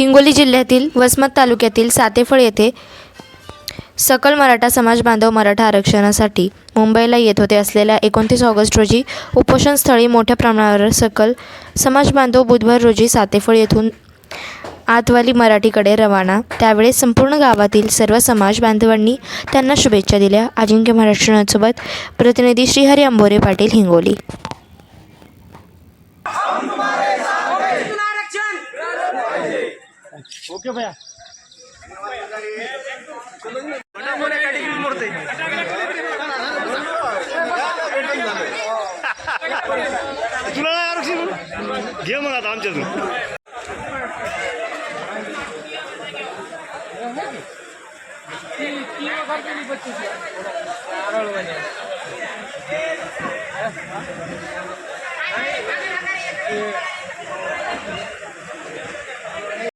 हिंगोली जिल्ह्यातील वसमत तालुक्यातील सातेफळ येथे सकल मराठा समाज बांधव मराठा आरक्षणासाठी मुंबईला येत होते. असलेल्या एकोणतीस ऑगस्ट रोजी उपोषणस्थळी मोठ्या प्रमाणावर सकल समाज बांधव बुधवार रोजी सातेफळ येथून आतवाली मराठीकडे रवाना. त्यावेळेस संपूर्ण गावातील सर्व समाज बांधवांनी त्यांना शुभेच्छा दिल्या. अजिंक्य महाराष्ट्रासोबत प्रतिनिधी श्रीहरी अंबोरे पाटील हिंगोली आरक्षण ओके भैया. तुला नाही आरक्षण घे मग आता आमच्यातून.